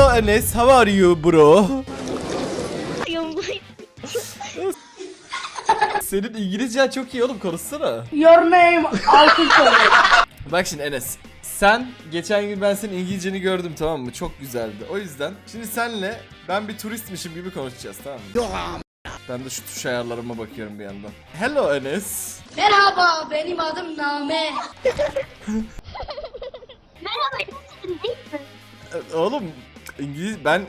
Hello Enes, how are you bro? Senin İngilizcen çok iyi oğlum konuşsana. Your name altın. Bak şimdi Enes. Sen geçen gün ben senin İngilizceni gördüm tamam mı? Çok güzeldi. O yüzden şimdi senle ben bir turistmişim gibi konuşacağız tamam mı? Ben de şu tuş ayarlarıma bakıyorum bir yandan. Hello Enes. Merhaba benim adım Name. Merhaba, nasılsın? E, Oğlum İngiliz ben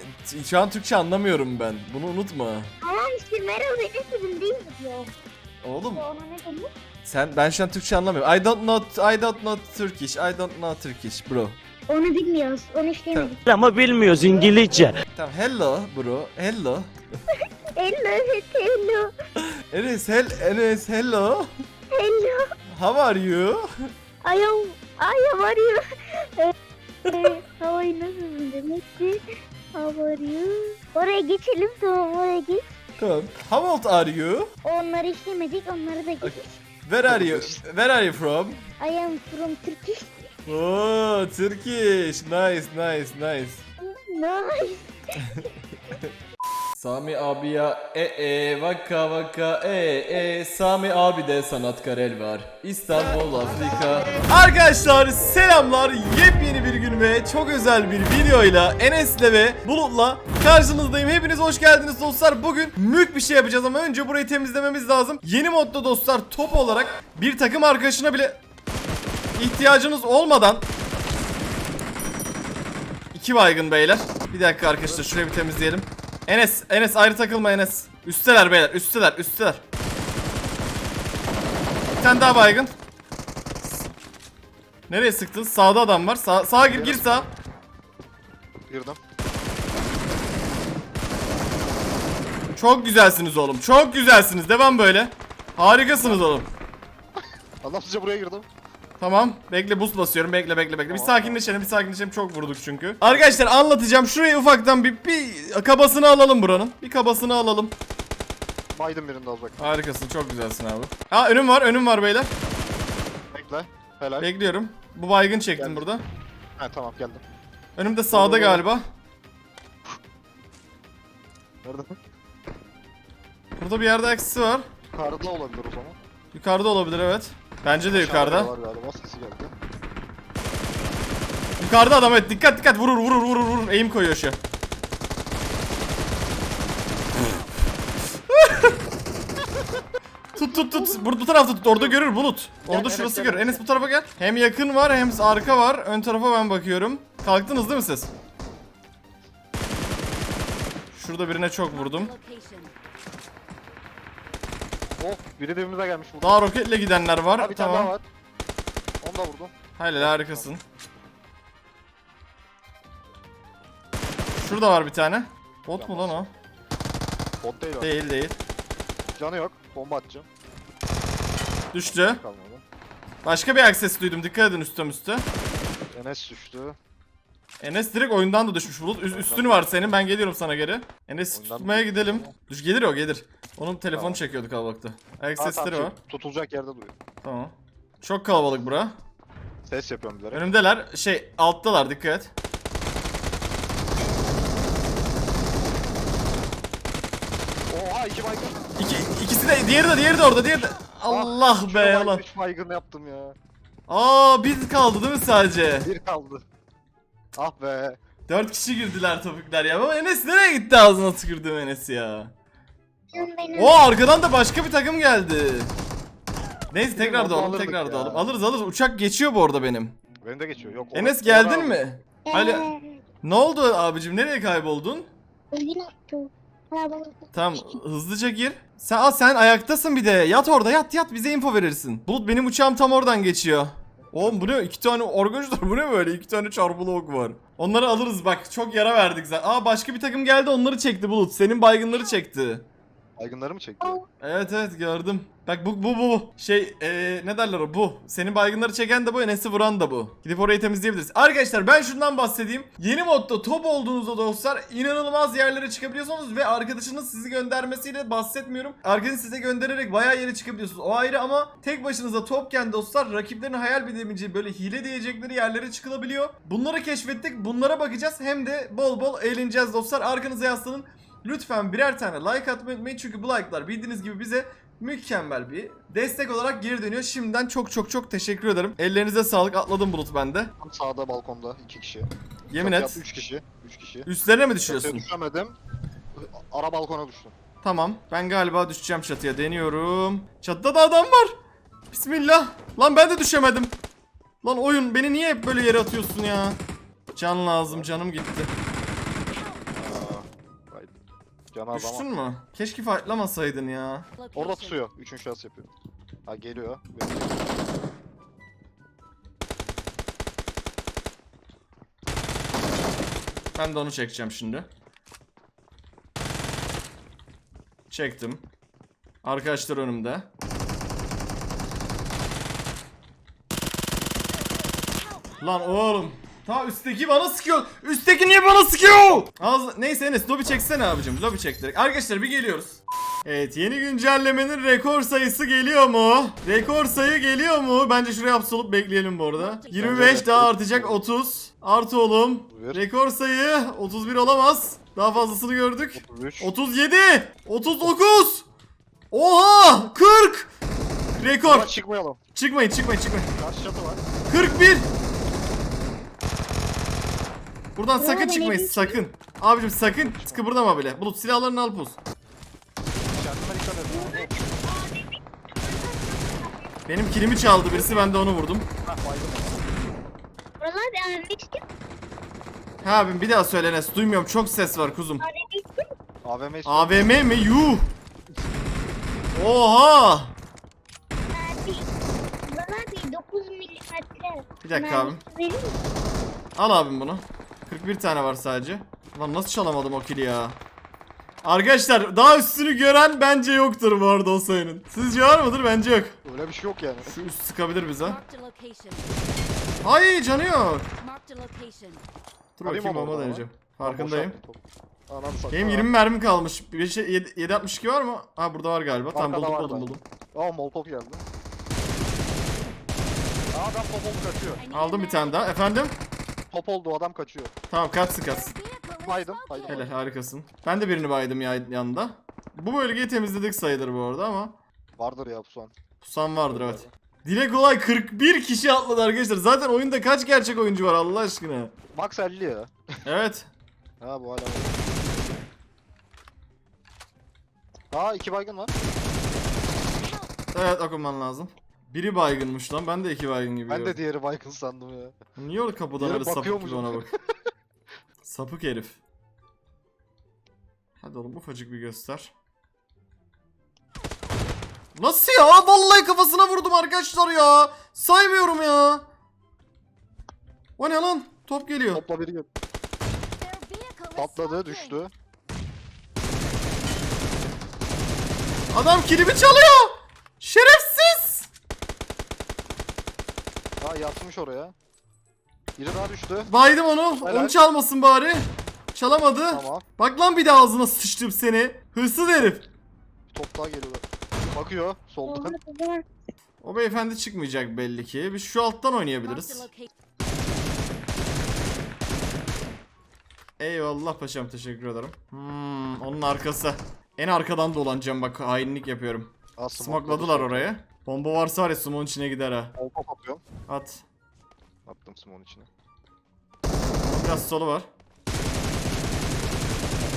şu an Türkçe anlamıyorum ben. Bunu unutma. Tamam işte merhaba, nasılsın değil mi diyor. Oğlum Ona ne demek? sen ben şu an Türkçe anlamıyorum. I don't know I don't know Turkish. I don't know Turkish bro. Onu bilmiyoruz, onu işlemedik. ama bilmiyoruz İngilizce. Tamam hello bro. Hello. Hello, hello, Enes hel Enes hello. hello. How are you? I am, I am arıyor. Eee, havayı nasılsın demekti? How are you? Oraya geçelim tamam oraya geç. Tamam. How old are you? Onları işlemedik, onları da geç. Where are you? Where are you from? I am from Turkish. Oh, Turkish. Nice, nice, nice. Nice. Sami abi ya e e vaka vaka e e Sami abi de sanatkar el var İstanbul Afrika Arkadaşlar selamlar yepyeni bir ve çok özel bir videoyla Enes'le ve Bulut'la karşınızdayım hepiniz hoş geldiniz dostlar bugün mülk bir şey yapacağız ama önce burayı temizlememiz lazım Yeni modda dostlar top olarak bir takım arkadaşına bile ihtiyacınız olmadan İki baygın beyler. Bir dakika arkadaşlar şurayı bir temizleyelim. Enes, Enes ayrı takılma Enes. Üsteler beyler, üsteler, üsteler. Bir tane daha baygın. Nereye sıktın? Sağda adam var. Sağ, sağa gir, gir sağa. Girdim. Çok güzelsiniz oğlum. Çok güzelsiniz. Devam böyle. Harikasınız oğlum. Anlamsızca buraya girdim. Tamam. Bekle boost basıyorum. Bekle bekle bekle. Bir sakinleşelim. Bir sakinleşelim. Çok vurduk çünkü. Arkadaşlar anlatacağım. Şurayı ufaktan bir, bir kabasını alalım buranın. Bir kabasını alalım. Biden birinde az bak. Harikasın. Çok güzelsin abi. Ha önüm var. Önüm var beyler. Bekle. Helal. Bekliyorum. Bu baygın çektim Geldim. burada. ha tamam geldim. Önümde sağda olur. galiba. Nerede? Burada bir yerde eksisi var. Yukarıda olabilir o zaman. Yukarıda olabilir evet. Bence de yukarıda. Var galiba sesi geldi. Yukarıda adam evet. Dikkat dikkat. Vurur vurur vurur vurur. Eğim koyuyor şu. Tut tut tut. Bu, bu tarafta tut. Orada görür Bulut. Orada Enes, şurası gel, görür. Enes. Enes bu tarafa gel. Hem yakın var hem arka var. Ön tarafa ben bakıyorum. Kalktınız değil mi siz? Şurada birine çok vurdum. Oh biri dibimize gelmiş burada. Daha roketle gidenler var. Ha, bir tane tamam. daha var. Onu da vurdum. Hayır harikasın. Şurada var bir tane. Bot mu lan o? Bot değil o. Değil değil. Canı yok. Bomba atacağım. Düştü. Kalmadı. Başka bir akses duydum. Dikkat edin üstten üstte. Enes düştü. Enes direkt oyundan da düşmüş bulut. Üst, üstünü var senin. Ben geliyorum sana geri. Enes Oyundan tutmaya mı? gidelim. Düş gelir o gelir. Onun telefonu Tamam. çekiyordu kalabalıkta. Ayak sesleri tamam, var. şey, Tutulacak yerde duruyor. Tamam. Çok kalabalık bura. Ses yapıyorum bilerek. Önümdeler. Şey alttalar dikkat et. Oha iki baygın. İki, ikisi de diğeri de diğeri de orada diğeri de. Allah Ah, be Allah. Üç baygın yaptım ya. Aa bir kaldı değil mi sadece? Bir kaldı. Ah be. Dört kişi girdiler topikler ya. Ama Enes nereye gitti ağzına tükürdüm Enes ya. Benim. O arkadan da başka bir takım geldi. Neyse tekrar doğalım tekrar doğalım. Alırız alırız uçak geçiyor bu arada benim. Benim de geçiyor. Yok. Enes geldin mi? Hala ne oldu abicim nereye kayboldun? Oyun attı. Tamam hızlıca gir. Sen aa, sen ayaktasın bir de. Yat orada yat yat bize info verirsin. Bulut benim uçağım tam oradan geçiyor. Oğlum bu ne? İki tane organizatör bu ne böyle? İki tane çarpılı ok var. Onları alırız bak. Çok yara verdik zaten. Aa başka bir takım geldi onları çekti Bulut. Senin baygınları çekti. Baygınları mı çekti? Evet evet gördüm. Bak bu bu bu. Şey eee ne derler o bu. Senin baygınları çeken de bu Enes'i vuran da bu. Gidip orayı temizleyebiliriz. Arkadaşlar ben şundan bahsedeyim. Yeni modda top olduğunuzda dostlar inanılmaz yerlere çıkabiliyorsunuz ve arkadaşınız sizi göndermesiyle bahsetmiyorum. Arkadaşınız size göndererek bayağı yere çıkabiliyorsunuz. O ayrı ama tek başınıza topken dostlar rakiplerin hayal edemeyeceği böyle hile diyecekleri yerlere çıkılabiliyor. Bunları keşfettik. Bunlara bakacağız. Hem de bol bol eğleneceğiz dostlar. Arkanıza yaslanın. Lütfen birer tane like atmayı unutmayın çünkü bu like'lar bildiğiniz gibi bize mükemmel bir destek olarak geri dönüyor. Şimdiden çok çok çok teşekkür ederim. Ellerinize sağlık. Atladım bulut bende. Tam sağda balkonda iki kişi. Yemin Çatıya et. 3 kişi. 3 kişi. Üstlerine mi Çatıya düşüyorsun? düşemedim. Ara balkona düştüm. Tamam. Ben galiba düşeceğim çatıya. Deniyorum. Çatıda da adam var. Bismillah. Lan ben de düşemedim. Lan oyun beni niye hep böyle yere atıyorsun ya? Can lazım. Canım gitti. Canı az Düştün ama. mü? Keşke fightlamasaydın ya. Orada tutuyor. Üçüncü şahıs yapıyor. Ha geliyor. Ben de onu çekeceğim şimdi. Çektim. Arkadaşlar önümde. Lan oğlum. Ta üstteki bana sıkıyor. Üstteki niye bana sıkıyor? Az neyse Enes lobi çeksene abicim. Lobi çek direkt. Arkadaşlar bir geliyoruz. Evet yeni güncellemenin rekor sayısı geliyor mu? Rekor sayı geliyor mu? Bence şuraya absolut bekleyelim bu arada. 25 daha artacak 30. Artı oğlum. Rekor sayı 31 olamaz. Daha fazlasını gördük. 33. 37 39 Oha 40 Rekor çıkmayalım. Çıkmayın çıkmayın çıkmayın Karşı çatı var. 41 Buradan sakın beni çıkmayın bir- sakın Abicim sakın kıpırdama bile Bulut silahlarını al dikkat et. Benim kilimi çaldı birisi ben de onu vurdum Hah baygın. Buralar anlaştık. Ha abim bir daha söyle Enes duymuyorum çok ses var kuzum. AVM istiyor. AVM mi yuh Oha Abi. Bana bir 9 milimetre. Bir dakika abi. mermisi verir misin? Al abim bunu. 41 tane var sadece. Lan nasıl çalamadım o kili ya? Arkadaşlar daha üstünü gören bence yoktur bu arada o sayının. Sizce var mıdır? Bence yok. Öyle bir şey yok yani. Şu üst sıkabilir bize. Ay canı yok. Dur Alayım bakayım bomba deneyeceğim. Farkındayım. Benim 20 mermi kalmış. 762 var mı? Ha burada var galiba. Tamam Arkada buldum buldum buldum. Aa molotov geldi. Aa oldu kaçıyor. Aldım bir tane daha. Efendim? Top oldu adam kaçıyor. Tamam kaçsın kaçsın. Their vehicle is Baydım, baydım. Hele harikasın. Ben de birini baydım ya yanında. Bu bölgeyi temizledik sayılır bu arada ama. Vardır ya pusan. Pusan vardır evet. Dile kolay 41 kişi atladı arkadaşlar. Zaten oyunda kaç gerçek oyuncu var Allah aşkına. Max 50 ya. Evet. Ha bu hala var. Aa iki baygın var. Evet okuman lazım. Biri baygınmış lan. Ben de iki baygın gibi Ben de diğeri baygın sandım ya. Niye orada kapıdan Diğeri öyle sapık bakıyormuş gibi ona bak. sapık herif. Hadi oğlum ufacık bir göster. Nasıl ya? Vallahi kafasına vurdum arkadaşlar ya. Saymıyorum ya. O ne lan? Top geliyor. Topla biri is Patladı düştü. Adam kilimi çalıyor. Şerefsiz. Ha yatmış oraya. Biri daha düştü. Baydım onu. Helal. Onu çalmasın bari. Çalamadı. Tamam. Bak lan bir daha ağzına sıçtım seni. Hırsız herif. Top daha geliyor. Bakıyor soldan. O beyefendi çıkmayacak belli ki. Biz şu alttan oynayabiliriz. Eyvallah paşam teşekkür ederim. Hmm, onun arkası. En arkadan dolanacağım bak hainlik yapıyorum. Aa, Smokladılar orayı. Bomba varsa var ya smoke'un içine gider ha. At. Attım smoke'un içine. Biraz solu var.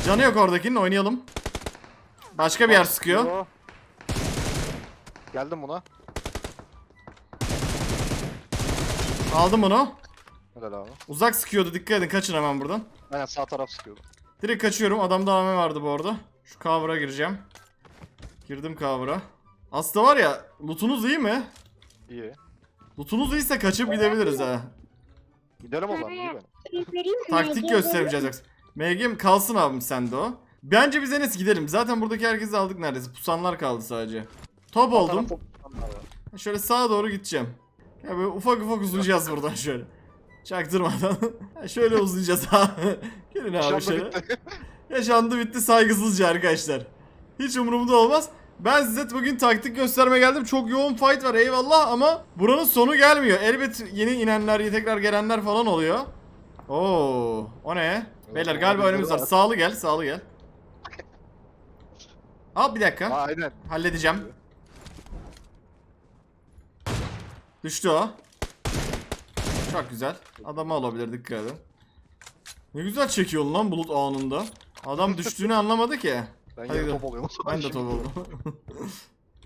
Canı yok oradakinin oynayalım. Başka bir yer sıkıyor. Yo. Geldim buna. Aldım onu. Helal abi. Uzak sıkıyordu dikkat edin kaçın hemen buradan. Aynen sağ taraf sıkıyordu. Direkt kaçıyorum. Adamda AM vardı bu arada. Şu cover'a gireceğim. Girdim cover'a. Aslında var ya lootunuz iyi mi? İyi. Lootunuz iyiyse kaçıp gidebiliriz ha. Gidelim o zaman? Taktik MG göstermeyeceğiz yoksa. MG'm kalsın abim sende o. Bence biz en iyisi gidelim. Zaten buradaki herkesi aldık neredeyse. Pusanlar kaldı sadece. Top oldum. Şöyle sağa doğru gideceğim. Ya böyle ufak ufak uzayacağız buradan şöyle. Çaktırmadan. Ha, şöyle uzayacağız abi. Gelin abi Yaşandı şöyle. bitti. Yaşandı bitti saygısızca arkadaşlar. Hiç umurumda olmaz. Ben size bugün taktik göstermeye geldim. Çok yoğun fight var eyvallah ama buranın sonu gelmiyor. Elbet yeni inenler, tekrar gelenler falan oluyor. Oo, o ne? Beyler galiba önümüz var. Sağlı gel, sağlı gel. Al bir dakika. Aynen. Halledeceğim. Düştü o. Çok güzel. Adamı alabilir dikkat edin. Ne güzel çekiyor lan bulut anında. Adam düştüğünü anlamadı ki. Ben Hadi yine top oluyorum. Ben de top oldum.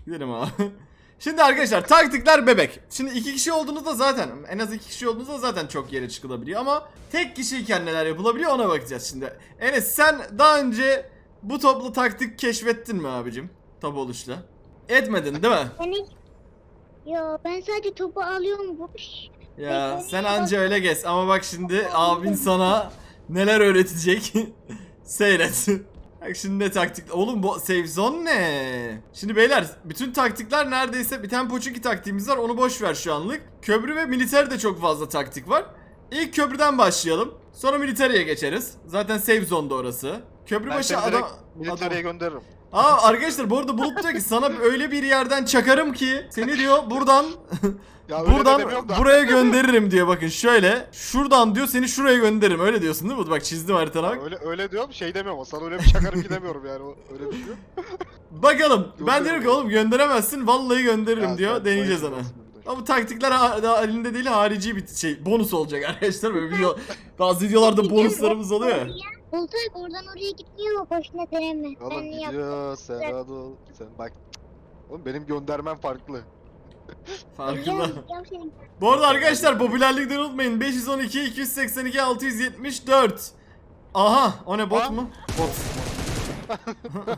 Gidelim abi. Şimdi arkadaşlar taktikler bebek. Şimdi iki kişi olduğunuzda zaten en az iki kişi olduğunuzda zaten çok yere çıkılabiliyor ama tek kişiyken neler yapılabiliyor ona bakacağız şimdi. Enes sen daha önce bu toplu taktik keşfettin mi abicim? Top oluşla. Etmedin değil mi? Ben hiç... Yo ben sadece topu alıyorum. Bu... Ya sen anca öyle gez ama bak şimdi abin sana neler öğretecek. Seyret. Bak şimdi ne taktik. Oğlum bu save zone ne? Şimdi beyler bütün taktikler neredeyse bir tane Pochinki taktiğimiz var onu boş ver şu anlık. Köprü ve militer de çok fazla taktik var. İlk köprüden başlayalım. Sonra militeriye geçeriz. Zaten save zone'da orası. Köprü Ben başı adam... adam- gönderirim. Aa arkadaşlar bu arada Bulut diyor ki sana öyle bir yerden çakarım ki seni diyor buradan Ya öyle de Buradan demiyorum da. buraya gönderirim diyor bakın şöyle. Şuradan diyor seni şuraya gönderirim. Öyle diyorsun değil mi? Bak çizdim haritana Ya bak. öyle öyle diyorum şey demiyorum ama sana öyle bir çakarım ki demiyorum yani o- öyle bir şey yok. Bakalım. Ben diyorum ki oğlum gönderemezsin. Vallahi gönderirim Ya diyor. sen Deneyeceğiz. Ama bu taktikler ha- daha elinde değil harici bir şey. Bonus olacak arkadaşlar. Böyle video, bazı videolarda bonuslarımız oluyor ya. Bultay oradan oraya gitmiyor mu? Boşuna deneme. Oğlum Ben yaptım. gidiyor Serhat ol. Sen bak. Oğlum benim göndermem farklı. Farkında. Bu arada arkadaşlar popülerlikten unutmayın. 512, 282, 674. Aha o ne bot Ha? mu? Bot.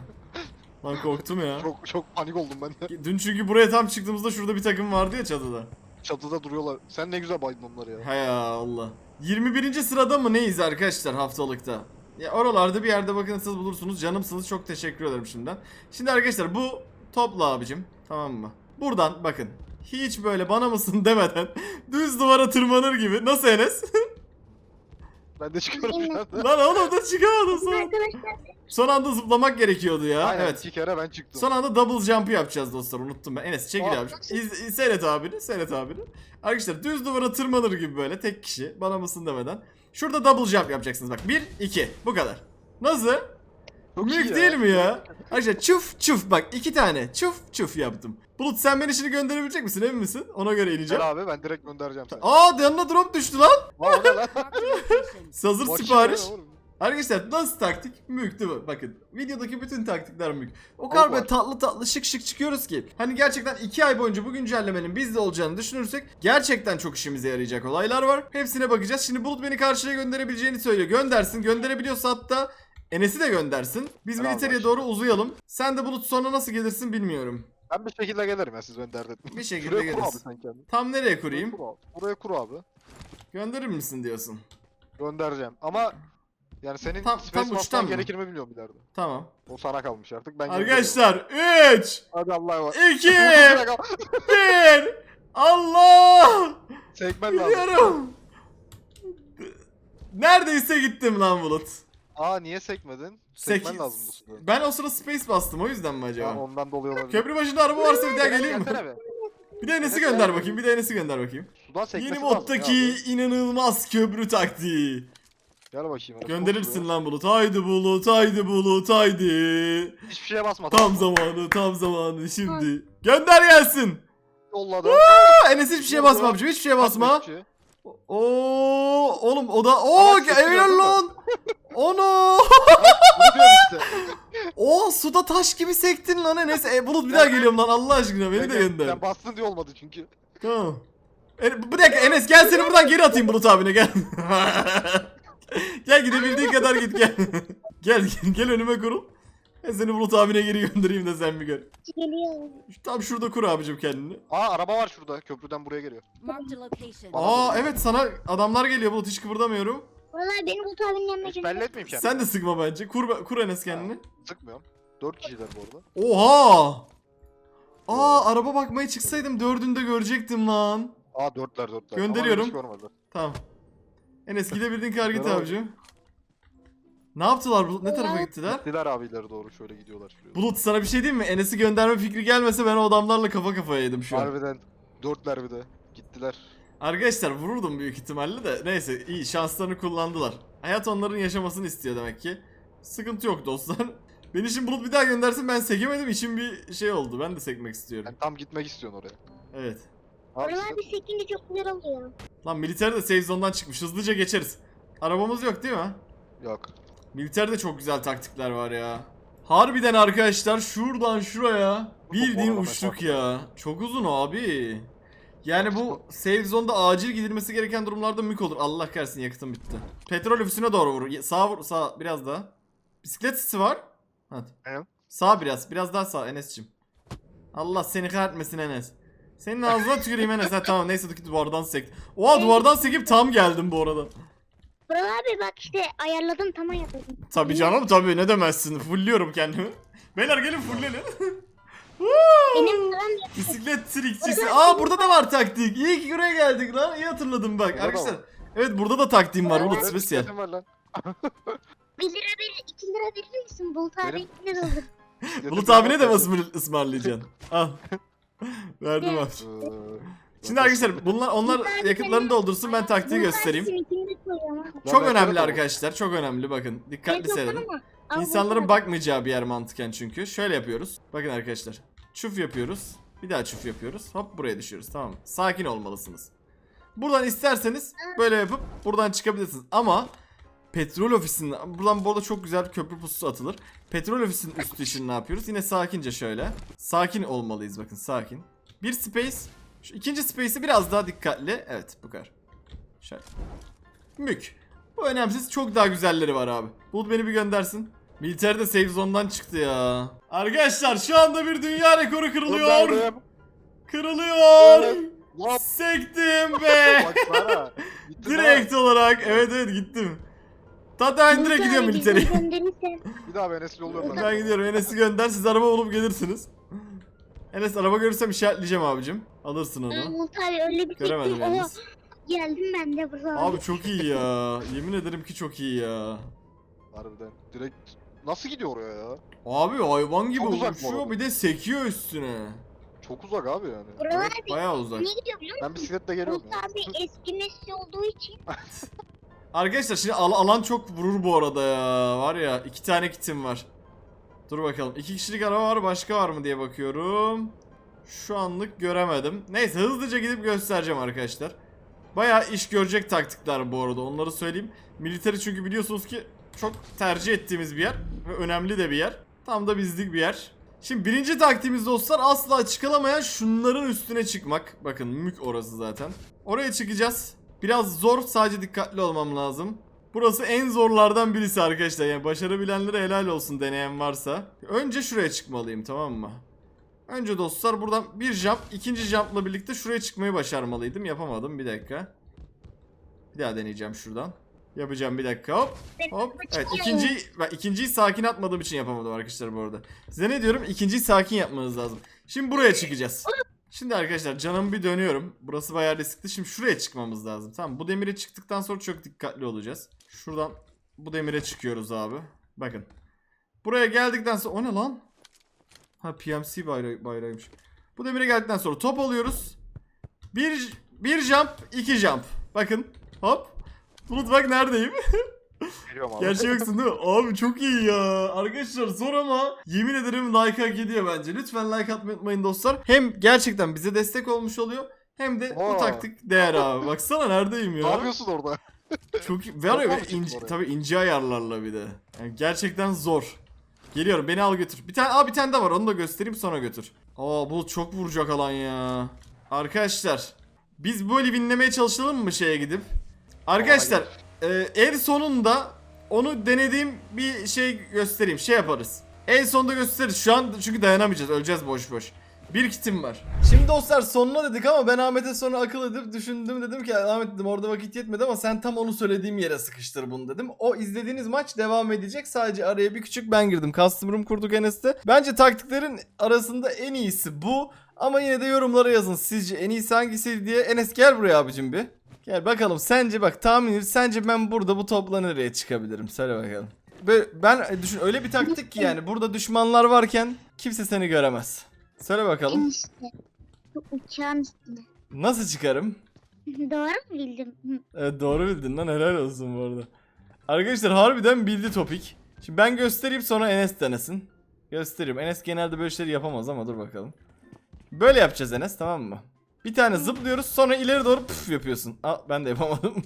Lan korktum ya. Çok çok panik oldum ben de. Dün çünkü buraya tam çıktığımızda şurada bir takım vardı ya çatıda. Çatıda duruyorlar. Sen ne güzel baydın onları ya. Hay Allah. 21. sırada mı neyiz arkadaşlar haftalıkta? Ya oralarda bir yerde bakın siz bulursunuz. Canımsınız çok teşekkür ederim şimdiden. Şimdi arkadaşlar bu topla abicim. Tamam mı? Buradan bakın. Hiç böyle bana mısın demeden düz duvara tırmanır gibi. Nasıl Enes? Ben de çıkıyorum şu anda. Lan oğlum da çıkamadım son. Arkadaşlar Son anda zıplamak gerekiyordu ya. Aynen evet. iki kere ben çıktım. Son anda double jump'ı yapacağız dostlar unuttum ben. Enes çekil Aa. abi. İz, iz- seyret abini, seyret abini. Arkadaşlar düz duvara tırmanır gibi böyle tek kişi bana mısın demeden. Şurada double jump yapacaksınız bak. 1 2 bu kadar. Nasıl? Çok Büyük değil mi ya? Arkadaşlar çuf çuf bak iki tane çuf çuf yaptım. Bulut sen beni şimdi gönderebilecek misin emin misin? Ona göre ineceğim. Gel abi ben direkt göndereceğim seni. Aa yanına drop düştü lan. Ne lan? Bak sipariş. Arkadaşlar nasıl taktik? Mülk değil mi? Bakın videodaki bütün taktikler mülk. O kadar Çok böyle tatlı tatlı şık şık çıkıyoruz ki. Hani gerçekten 2 ay boyunca bu güncellemenin bizde olacağını düşünürsek gerçekten çok işimize yarayacak olaylar var. Hepsine bakacağız. Şimdi Bulut beni karşıya gönderebileceğini söylüyor. Göndersin. Gönderebiliyorsa hatta Enes'i de göndersin. Biz Helal militeriye doğru uzayalım. Sen de Bulut sonra nasıl gelirsin bilmiyorum. Ben bir şekilde gelirim ya siz beni dert etmeyin. Bir şekilde Şuraya kur abi gelirsin. sen kendini. Tam nereye kurayım? Buraya kur abi. Buraya kur abi. Gönderir misin diyorsun. Göndereceğim. Ama yani senin Tam- space tam uçtan gerekir mi bilmiyorum ileride. Tamam. O sana kalmış artık. Ben. Arkadaşlar 3 Hadi Allah'a emanet. 2 Bırak al. 1 Allah! Lazım. Biliyorum. Neredeyse gittim lan Bulut. Aa niye sekmedin? Sek- Sekmen lazım bu sırada. Ben o sıra space bastım o yüzden mi acaba? ondan dolayı olabilir. Köprü başında araba varsa bir daha geleyim mi? Bir de Enes'i Enes gönder bakayım. Bir de Enes'i gönder bakayım. Sudan Yeni moddaki inanılmaz köprü taktiği. Gel bakayım. Gönderirsin lan Bulut. Haydi Bulut, haydi Bulut, haydi. Hiçbir şeye basma. Tam zamanı, tam zamanı şimdi. Gönder gelsin. Yolladım. Aa, Enes hiçbir şeye basma abicim, hiçbir şeye basma. Hiçbir şey. Oo, oğlum o da Oo, gördün mü? lan. Onu. Oo suda taş gibi sektin lan Enes. E, Bulut bir daha geliyorum lan Allah aşkına beni de gönder. Sen bastın diye olmadı çünkü. Tamam. E, bir dakika Enes gel seni buradan geri atayım Bulut abine gel. gel gidebildiğin kadar git gel. gel gel önüme kurul. Ben seni Bulut abine geri göndereyim de sen bir gör. geliyor. Tam şurada kur abicim kendini. Aa araba var şurada. Köprüden buraya geliyor. Aa evet sana adamlar geliyor Bulut hiç kıpırdamıyorum. Vallahi benim Bulut abinin yanına Hiç belli etmeyeyim kendimi. Sen de sıkma bence. Kur, kur Enes kendini. Sıkmıyorum. 4 kişiler bu arada. Oha! Aa araba bakmaya çıksaydım dördünü de görecektim lan. Aa dörtler dörtler. Gönderiyorum. Ama hiç görmediler. Tamam. Enes gidebildin kar git abicim. Ne yaptılar Bulut? Ne tarafa gittiler? Gittiler abi ileri doğru şöyle gidiyorlar şuraya. Bulut sana bir şey diyeyim mi? Enes'i gönderme fikri gelmese ben o adamlarla kafa kafaya yedim şu an. Harbiden dörtler bir de. Gittiler. Arkadaşlar vururdum büyük ihtimalle de. Neyse iyi şanslarını kullandılar. Hayat onların yaşamasını istiyor demek ki. Sıkıntı yok dostlar. Beni şimdi Bulut bir daha göndersin ben sekemedim. İçim bir şey oldu. Ben de sekmek istiyorum. Yani tam gitmek istiyorsun oraya. Evet. Oralar bir sekince çok güzel oluyor. Lan militer de save zone'dan çıkmış. Hızlıca geçeriz. Arabamız yok değil mi? Yok. Militerde çok güzel taktikler var ya. Harbiden arkadaşlar şuradan şuraya bildiğin uçtuk ya. Çok uzun abi. Yani bu save zone'da acil gidilmesi gereken durumlarda mük olur. Allah kahretsin yakıtım bitti. Petrol ofisine doğru vur. Sağa vur sağ biraz daha. Bisiklet sisi var. Hadi. Evet. Sağ biraz. Biraz daha sağ Enes'cim. Allah seni kahretmesin Enes. Senin ağzına tüküreyim Enes. Ha tamam neyse duvardan sektim. Oha duvardan sekip tam geldim bu arada. Buralar abi bak işte ayarladım tam ayarladım. Tabii canım tabii ne demezsin. Fullliyorum kendimi. Beyler gelin fulllenin. Benim sıram yok. Bisiklet trikçisi. Aa burada da var taktik. İyi ki buraya geldik lan. İyi hatırladım bak. Burada da Arkadaşlar. var. Evet burada da taktiğim var. Bulut spesiyel. bisikletim var lan. 1 lira verir, 2 lira verir misin? Bulut abi Verim. 2 lira olur. Bulut abine de mi ısmar- ısmarlayacaksın? Al. Verdim abi. Ee, Şimdi arkadaşlar bunlar onlar yakıtlarını doldursun ben taktiği göstereyim. abisini ikinci koyuyorum ha. Çok önemli arkadaşlar. Çok önemli bakın. Dikkatli seyredin. İnsanların bakmayacağı bir yer mantıken çünkü. Şöyle yapıyoruz. Bakın arkadaşlar. Çuf yapıyoruz. Bir daha çuf yapıyoruz. Hop buraya düşüyoruz tamam? Sakin olmalısınız. Buradan isterseniz böyle yapıp buradan çıkabilirsiniz. Ama petrol ofisinin buradan bu arada çok güzel bir köprü pususu atılır. Petrol ofisinin üstü için ne yapıyoruz? Yine sakince şöyle. Sakin olmalıyız bakın sakin. Bir space. Şu ikinci space'i biraz daha dikkatli. Evet bu kadar. Şöyle. Mük. Bu önemsiz. Çok daha güzelleri var abi. Bulut beni bir göndersin. Militer de save zone'dan çıktı ya. Arkadaşlar şu anda bir dünya rekoru kırılıyor. Kırılıyor. Lan Sektim be. baksana. Direkt olarak. Evet evet gittim. Hatta ben direkt gidiyorum ha. Bir daha ben Enes'i yolluyorum Ben ben. gidiyorum. Enes'i gönder. Siz araba bulup gelirsiniz. Enes araba görürsem işaretleyeceğim abicim. Alırsın onu. Bulut abi öyle bir Göremedim. Oha, yalnız. Geldim ben de burada. Abi çok iyi ya. Yemin ederim ki çok iyi ya. Harbiden. Direkt nasıl gidiyor oraya ya? Abi hayvan gibi Çok uzak bu uçuyor arada. bir de sekiyor üstüne. Çok uzak abi yani. Buralar Evet, bayağı uzak. ne gidiyor biliyor Ben musun? bisikletle geliyorum ya. abi eski nesil olduğu için Arkadaşlar şimdi al- alan çok vurur bu arada ya. Var ya iki tane kitim var. Dur bakalım. iki kişilik araba var başka var mı diye bakıyorum. Şu anlık göremedim. Neyse hızlıca gidip göstereceğim arkadaşlar. Bayağı iş görecek taktikler bu arada onları söyleyeyim. Militeri çünkü biliyorsunuz ki çok tercih ettiğimiz bir yer. Ve önemli de bir yer. Tam da bizlik bir yer. Şimdi birinci taktiğimiz dostlar asla çıkılamayan şunların üstüne çıkmak. Bakın mük orası zaten. Oraya çıkacağız. Biraz zor sadece dikkatli olmam lazım. Burası en zorlardan birisi arkadaşlar. Yani başarabilenlere helal olsun deneyen varsa. Önce şuraya çıkmalıyım tamam mı? Önce dostlar buradan bir jump, ikinci jump'la birlikte şuraya çıkmayı başarmalıydım. Yapamadım bir dakika. Bir daha deneyeceğim şuradan. Yapacağım bir dakika hop. Hop. Evet ikinciyi, ben ikinciyi sakin atmadığım için yapamadım arkadaşlar bu arada. Size ne diyorum? İkinciyi sakin yapmanız lazım. Şimdi buraya çıkacağız. Şimdi arkadaşlar canımı bir dönüyorum. Burası bayağı riskli. Şimdi şuraya çıkmamız lazım. Tamam bu demire çıktıktan sonra çok dikkatli olacağız. Şuradan bu demire çıkıyoruz abi. Bakın. Buraya geldikten sonra... O ne lan? Ha PMC bayrağı, bayrağıymış. Bu demire geldikten sonra top alıyoruz. Bir, bir jump, iki jump. Bakın. Hop. Bulut bak neredeyim. Geliyorum abi. Gerçek yoksun değil mi? Abi çok iyi ya. Arkadaşlar zor ama yemin ederim like hak ediyor bence. Lütfen like atmayı unutmayın dostlar. Hem gerçekten bize destek olmuş oluyor. Hem de bu Aa. taktik değer abi. Baksana neredeyim ya. Ne yapıyorsun orada? Çok iyi. Var ya ince, tabii ince ayarlarla bir de. Yani gerçekten zor. Geliyorum beni al götür. Bir tane aa bir tane daha var onu da göstereyim sonra götür. Aa bu çok vuracak alan ya. Arkadaşlar biz böyle winlemeye çalışalım mı şeye gidip? Arkadaşlar e, en sonunda onu denediğim bir şey göstereyim. Şey yaparız. En sonunda gösteririz. Şu an çünkü dayanamayacağız. Öleceğiz boş boş. Bir kitim var. Şimdi dostlar sonuna dedik ama ben Ahmet'e sonra akıl edip düşündüm dedim ki Ahmet dedim orada vakit yetmedi ama sen tam onu söylediğim yere sıkıştır bunu dedim. O izlediğiniz maç devam edecek. Sadece araya bir küçük ben girdim. Custom room kurduk Enes'te. Bence taktiklerin arasında en iyisi bu. Ama yine de yorumlara yazın. Sizce en iyisi hangisiydi diye. Enes gel buraya abicim bir. Gel bakalım sence bak tahmin et. Sence ben burada bu topla nereye çıkabilirim? Söyle bakalım. Böyle, ben e, düşün öyle bir taktik ki yani burada düşmanlar varken kimse seni göremez. Söyle bakalım. Şu uçağın üstünde. Nasıl çıkarım? Doğru mu bildim? Evet doğru bildin lan helal olsun bu arada. Arkadaşlar harbiden bildi topik. Şimdi ben göstereyim sonra Enes denesin. Göstereyim. Enes genelde böyle şeyleri yapamaz ama dur bakalım. Böyle yapacağız Enes tamam mı? Bir tane zıplıyoruz sonra ileri doğru püf yapıyorsun. Aa ben de yapamadım.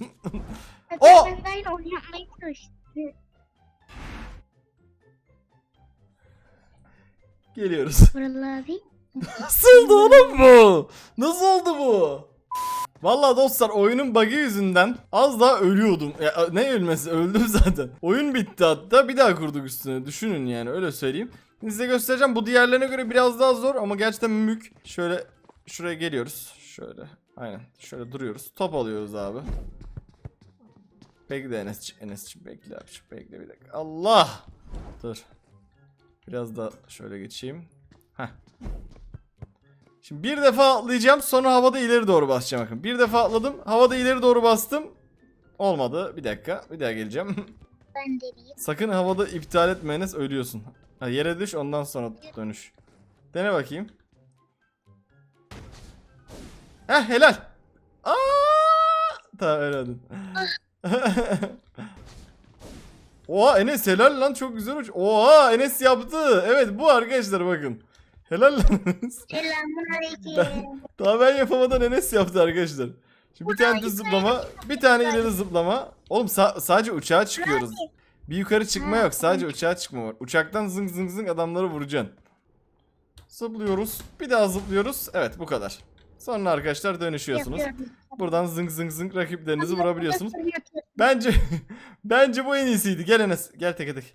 O! Ben onu yapmaya çalıştım. Geliyoruz. Buralı abi. Nasıl oldu oğlum bu? Nasıl oldu bu? Vallahi dostlar oyunun bug'ı yüzünden az daha ölüyordum. Ya, ne ölmesi öldüm zaten. Oyun bitti hatta bir daha kurduk üstüne. Düşünün yani öyle söyleyeyim. Şimdi size göstereceğim. Bu diğerlerine göre biraz daha zor ama gerçekten mük. Şöyle şuraya geliyoruz. Şöyle. Aynen. Şöyle duruyoruz. Top alıyoruz abi. Bekle Enes, Enes'ciğim bekle abiciğim bekle bir dakika. Allah! Dur. Biraz da şöyle geçeyim. Heh. Şimdi bir defa atlayacağım sonra havada ileri doğru basacağım bakın. Bir defa atladım havada ileri doğru bastım. Olmadı bir dakika bir daha geleceğim. Ben de bir. Sakın havada iptal etmeyiniz ölüyorsun. Ha, yere düş ondan sonra dönüş. Dene bakayım. Heh helal. Aa! Tamam öyle. Oha Enes helal lan çok güzel uç. Oha Enes yaptı. Evet bu arkadaşlar bakın. Helal lan Enes. Selamun aleyküm. Daha ben yapamadan Enes yaptı arkadaşlar. Şimdi bir tane düz zıplama, bir tane ileri zıplama. Oğlum sa- sadece uçağa çıkıyoruz. Bir yukarı çıkma yok, sadece uçağa çıkma var. Uçaktan zıng zıng zıng adamları vuracaksın. Zıplıyoruz, bir daha zıplıyoruz. Evet bu kadar. Sonra arkadaşlar dönüşüyorsunuz. Yapıyorum. Buradan zıng zıng zıng rakiplerinizi vurabiliyorsunuz. Yapıyorum. Bence bence bu en iyisiydi. Gel Enes, gel teke tek.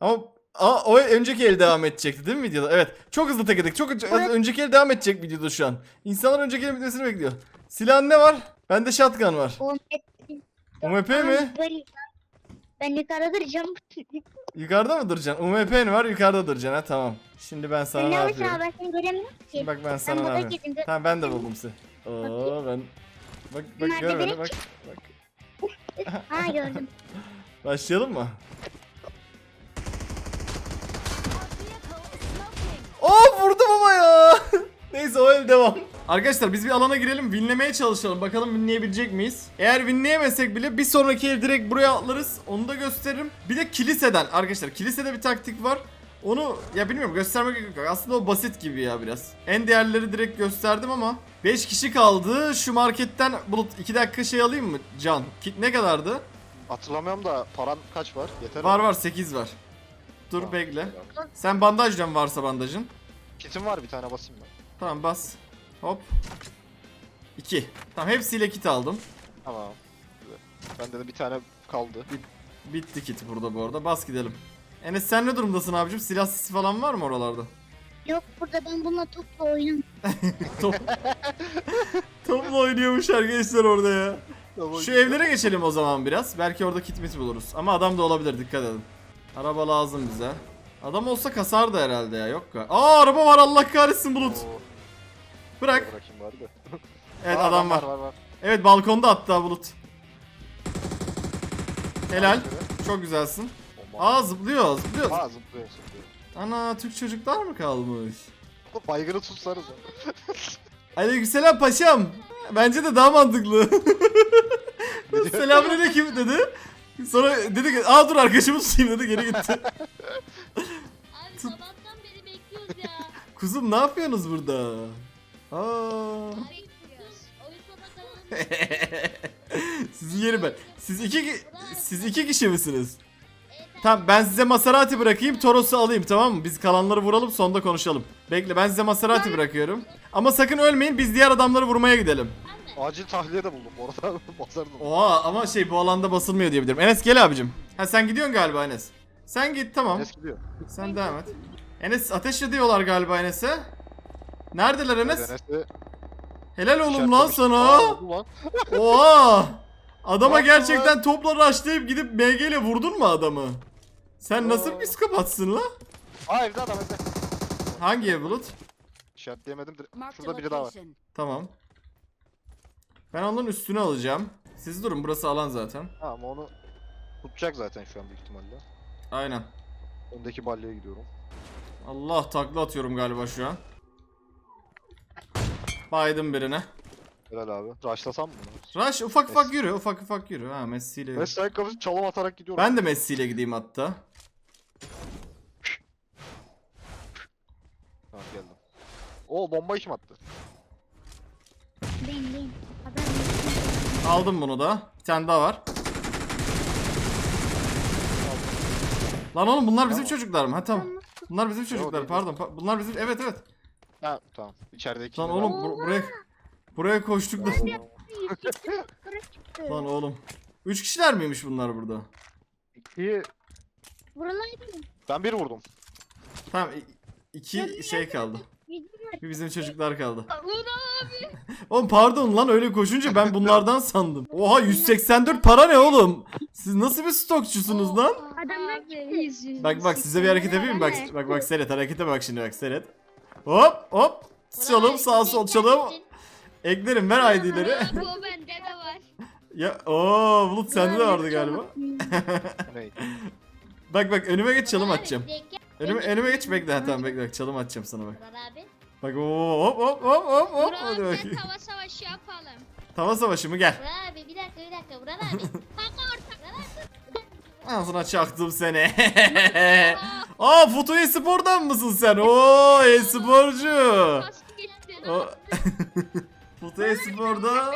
Ama Aa, o önceki el devam edecekti değil mi videoda? Evet. Çok hızlı tek tek. Çok Evet. önceki el devam edecek videoda şu an. İnsanlar önceki elin bitmesini bekliyor. Silahın ne var? Bende shotgun var. UMP mi? Ben yukarıda duracağım. Yukarıda mı duracaksın? UMP'n var yukarıda duracaksın ha tamam. Şimdi ben sana ne ne yapıyorum? abi ben seni göremiyorum ki. Şimdi bak ben sana Ben ne burada yapıyorum? girdim. Tamam ben de buldum seni. Oo ben... Bak bak Nerede gör beni bak. bak. Ha gördüm. Başlayalım mı? Aa vurdum ama ya. Neyse o el devam. Arkadaşlar biz bir alana girelim winlemeye çalışalım. Bakalım winleyebilecek miyiz? Eğer winleyemesek bile bir sonraki el direkt buraya atlarız. Onu da gösteririm. Bir de kiliseden arkadaşlar kilisede bir taktik var. Onu ya bilmiyorum göstermek yok. Aslında o basit gibi ya biraz. En değerleri direkt gösterdim ama 5 kişi kaldı. Şu marketten bulut 2 dakika şey alayım mı Can? Kit ne kadardı? Hatırlamıyorum da paran kaç var? Yeter Var mi? var 8 var. Dur Tamam, bekle. tamam. Sen bandajcan varsa bandajın. Kitim var bir tane basayım ben. Tamam bas. Hop. 2. Tamam hepsiyle kit aldım. Tamam. Bende de bir tane kaldı. Bitti kit burada bu arada. Bas gidelim. Enes sen ne durumdasın abicim? Silah sisi falan var mı oralarda? Yok burada ben bununla topla oynuyorum. Top... Topla oynuyormuş arkadaşlar orada ya. Şu evlere geçelim o zaman biraz. Belki orada kit mit buluruz. Ama adam da olabilir dikkat edin. Araba lazım bize. Adam olsa kasar da herhalde ya yok ga. Aa araba var Allah kahretsin Bulut. Oo, Bırak. Bırakayım bari de. Evet Aa, adam var. var var. Evet balkonda hatta Bulut. Helal. Çok güzelsin. Aa zıplıyor zıplıyor. Aa zıplıyor zıplıyor. Ana Türk çocuklar mı kalmış? Baygını tutsanız. Aleykümselam paşam. Bence de daha mantıklı. Selamünaleyküm dedi. Sonra dedi ki aa dur arkadaşımı tutayım dedi geri gitti. Abi sabahtan beri bekliyoruz ya. Kuzum ne yapıyorsunuz burada? Aa. Abi oyun sabah kalalım. Sizi yerim ben. Siz iki ki- siz iki kişi misiniz? Tamam ben size Maserati bırakayım Toros'u alayım tamam mı? Biz kalanları vuralım sonda konuşalım. Bekle ben size Maserati bırakıyorum. Ama sakın ölmeyin biz diğer adamları vurmaya gidelim. Acil tahliye de buldum bu arada. Basardım. Oha ama şey bu alanda basılmıyor diye bilirim. Enes gel abicim. Ha sen gidiyorsun galiba Enes. Sen git tamam. Enes gidiyor. Sen devam et. Enes ateş ediyorlar galiba Enes'e. Neredeler Enes? Helal oğlum lan sana. Oha! Adama gerçekten topla rushlayıp gidip MG ile vurdun mu adamı? Sen nasıl bir psikopatsın la? Aa evde adam evde. Hangi ev bulut? İşaretleyemedim. Şurada biri daha var. Tamam. Ben onların üstünü alacağım. Siz durun burası alan zaten. Ha ama onu tutacak zaten şu an büyük ihtimalle. Aynen. Öndeki balyaya gidiyorum. Allah takla atıyorum galiba şu an. Baydım birine. Helal abi. Rushlasam mı? Rush ufak ufak Messi. yürü ufak ufak yürü. Ha Messi ile yürü. Messi ayakkabısı çalım atarak gidiyorum. Ben de Messi ile gideyim hatta. Ha geldim. Oo bombayı kim attı? Ben ben. Aldım bunu da. Bir tane daha var. Lan oğlum bunlar bizim Tamam. çocuklar mı? Ha tamam. Bunlar bizim çocuklar. değil. Pardon. pa- bunlar bizim Evet evet. Ha tamam. İçerideki. Lan oğlum bu- buraya buraya koştuk da. Lan oğlum. Üç kişiler miymiş bunlar burada? İyi. Buralardayım. Ben bir vurdum. Tamam i- iki şey kaldı. Var. Bir bizim çocuklar kaldı. Oğlum pardon lan öyle koşunca ben bunlardan sandım. Oha 184 para ne oğlum? Siz nasıl bir stokçusunuz lan? Adamlar. Bak bak size bir hareket yapayım mı? Bak bak bak seyret harekete bak şimdi bak seyret. Hop hop. Çalım sağ sol çalım. Eklerim ver ID'leri. Bu bende de var. ya ooo Bulut sende de vardı galiba. Bak bak önüme geç çalım atacağım. Önüme, önüme geç bekle ha tamam bekle bak çalım atacağım sana bak. Abi. Bak oo hop hop hop hop hop. Murat Hadi abi bakayım. tava savaşı yapalım. Tava savaşı mı gel. Murat abi bir dakika bir dakika Murat abi. Kanka ortak. Abi. Ağzına çaktım seni. Aa Foto e-spordan mısın sen? Oo e-sporcu. Foto e-sporda.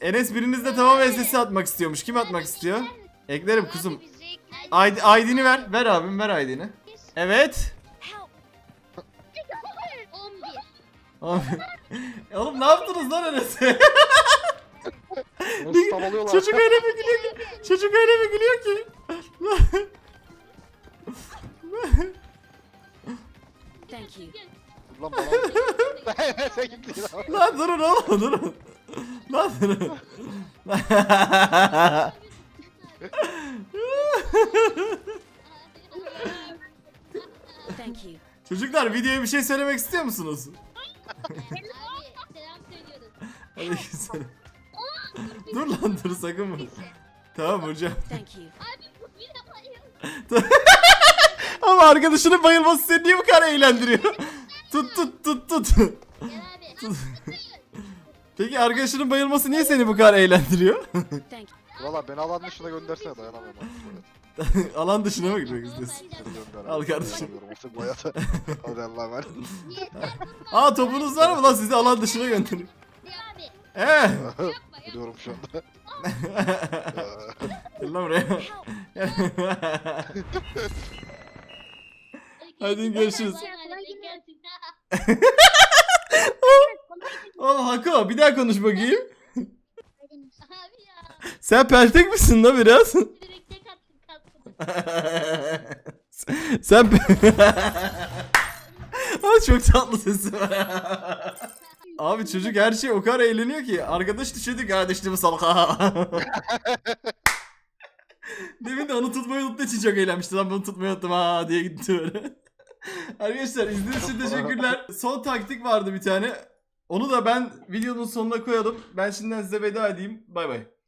Enes biriniz de tamam SS'i atmak istiyormuş. Kim atmak istiyor? Eklerim kuzum. ID, ID'ni ver. Ver abim ver ID'ni. Evet. 11. Abi. Oğlum ne yaptınız lan Enes'e? Nasıl tavalıyorlar? Çocuk öyle mi gülüyor ki? Çocuk öyle mi gülüyor ki? Lan bana. Enes'e gitti ya. Lan durun oğlum durun. Lan durun. Çocuklar videoya bir şey söylemek istiyor musunuz? Abi selam söylüyoruz. Aleykümselam. dur lan dur sakın vurma. Tamam vuracağım. Abi bu bir de bayıl. Ama arkadaşının bayılması seni niye bu kadar eğlendiriyor? tut tut tut tut. Gel abi. Peki arkadaşının bayılması niye seni bu kadar eğlendiriyor? Valla beni alan dışına göndersene dayanamam. Alan dışına mı gitmek istiyorsun? Gönder. Al kardeşim. Dayanamıyorum Artık bu hayata. Hadi Allah'a ver. Aa topunuz var mı lan sizi alan dışına gönderin. Eh. Yapma şu anda. Gel lan buraya. Hadi görüşürüz. Oğlum Hako bir daha konuş bakayım. Abi ya. Sen peltek misin la biraz? Sen Aa, çok tatlı sesi var. Abi çocuk her şey o kadar eğleniyor ki. Arkadaş düşürdü kardeşliğimi salka. Demin de onu tutmayı unuttuğu için çok eğlenmişti. Lan bunu tutmayı unuttum ha diye gitti böyle. Arkadaşlar izlediğiniz için teşekkürler. Son taktik vardı bir tane. Onu da ben videonun sonuna koyalım. Ben şimdiden size veda edeyim. Bay bay.